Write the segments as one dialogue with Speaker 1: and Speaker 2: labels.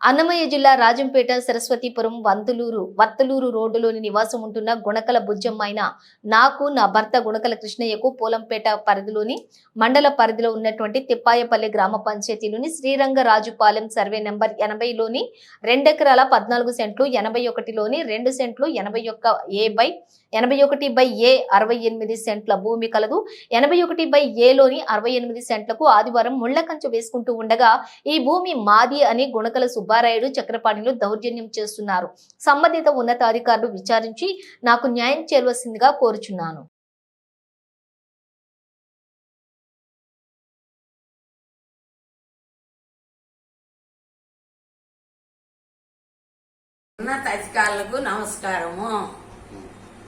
Speaker 1: అన్నమయ్య జిల్లా రాజంపేట సరస్వతీపురం వంతులూరు వత్తలూరు రోడ్డులోని నివాసం ఉంటున్న గుణకల బుజ్జమ్మైన నాకు నా భర్త గుణకల కృష్ణయ్యకు పోలంపేట పరిధిలోని మండల పరిధిలో ఉన్నటువంటి తిప్పాయపల్లి గ్రామ పంచాయతీలోని శ్రీరంగరాజుపాలెం సర్వే నెంబర్ ఎనభైలోని రెండెకరాల పద్నాలుగు సెంట్లు ఎనభై ఒకటిలోని రెండు సెంట్లు ఎనభై ఒక్క ఏ బై ఎనభై ఒకటి బై ఏ అరవై ఎనిమిది సెంట్ల భూమి కలదు. ఎనభై ఒకటి బై ఏలోని అరవై ఎనిమిది సెంట్లకు ఆదివారం ముళ్ళ కంచు వేసుకుంటూ ఉండగా ఈ భూమి మాది అని గుణకల సుబ్బారాయుడు చక్రపాణిలు దౌర్జన్యం చేస్తున్నారు. సంబంధిత ఉన్నతాధికారులు విచారించి నాకు న్యాయం చేరవలసిందిగా కోరుచున్నాను.
Speaker 2: ఉన్నత అధికారులకు నమస్కారము.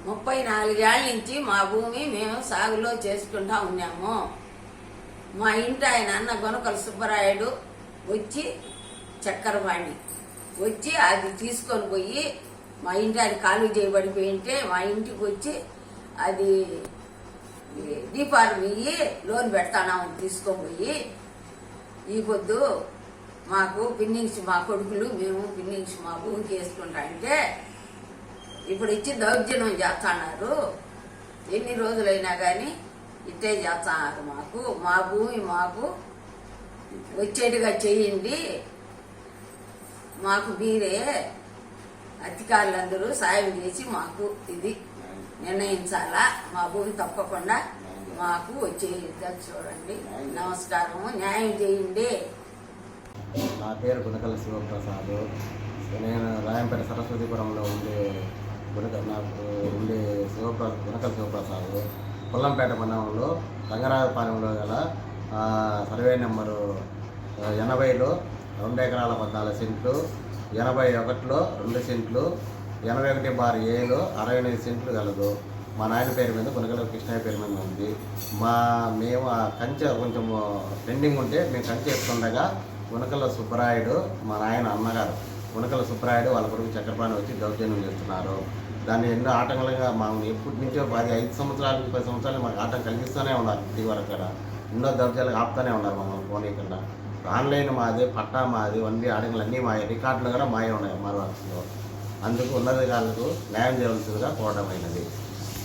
Speaker 2: ముప్పై నాలుగేళ్ళ నుంచి మా భూమి మేము సాగులో చేసుకుంటా ఉన్నాము. మా ఇంటి ఆయన అన్న గొనకల సుబ్బరాయుడు వచ్చి చక్కెరవాణి వచ్చి అది తీసుకొని పోయి మా ఇంటి అది ఖాళీ చేయబడిపోయి ఉంటే మా ఇంటికి వచ్చి అది దీపాలు ఇయ్యి లోన్ పెడతానామని తీసుకొని పోయి ఈ పొద్దు మాకు పిన్నింగ్స్ మా కొడుకులు మేము పిన్నింగ్స్ మా భూమికి వేసుకుంటా అంటే ఇప్పుడు ఇచ్చి దౌర్జన్యం చేస్తున్నారు. ఎన్ని రోజులైనా కానీ ఇట్టే చేస్తున్నారు మాకు. మా భూమి మాకు వచ్చేట్టుగా చేయండి. మాకు మీరే అధికారులందరూ సాయం చేసి మాకు ఇది నిర్ణయించాలా? మా భూమి తప్పకుండా మాకు వచ్చేదా చూడండి. నమస్కారము. న్యాయం చేయండి.
Speaker 3: నా పేరు గుణకల శివప్రసాద్. నేను రాయంపేట సరస్వతిపురంలో ఉండే గుణక నాకు ఉండే శివప్ర గుణకల శివప్రసాద్. పుల్లంపేట మండలంలో రంగరాజపాలెంలో గల సర్వే నెంబరు ఎనభైలో రెండు ఎకరాల పద్నాలుగు సెంట్లు ఎనభై ఒకటిలో రెండు సెంట్లు ఎనభై ఒకటి బార్ ఏలో అరవై ఎనిమిది సెంట్లు కలదు. మా నాయన పేరు మీద గుణకల కృష్ణయ్య పేరు మీద ఉంది. మా మేము ఆ కంచె కొంచెం పెండింగ్ ఉంటే మేము కంచె వేస్తుండగా గుణకల సుబ్బరాయుడు మా నాయన అన్నగారు గునకల సుబ్బరాయుడు వాళ్ళ కొడుకు చక్రపాణి వచ్చి దౌర్జన్యం చేస్తున్నారు. దాన్ని ఎన్నో ఆటంకాలుగా మాకు ఎప్పటి నుంచో పది ఐదు సంవత్సరాలు పది సంవత్సరాలు మాకు ఆటం కలిగిస్తూనే ఉన్నారు. ఇది వరకు కూడా ఎన్నో దౌర్జాలు ఆపుతూనే ఉన్నారు మమ్మల్ని పోనీయకుండా. ఆన్లైన్ మాది పట్టా మాది వన్వి ఆటంకాలు అన్నీ మాయ. రికార్డులు కూడా మాయ ఉన్నాయి మరో అందుకు ఉన్నతాధికారులకు న్యాయం చేయవలసిందిగా కోరడమైనది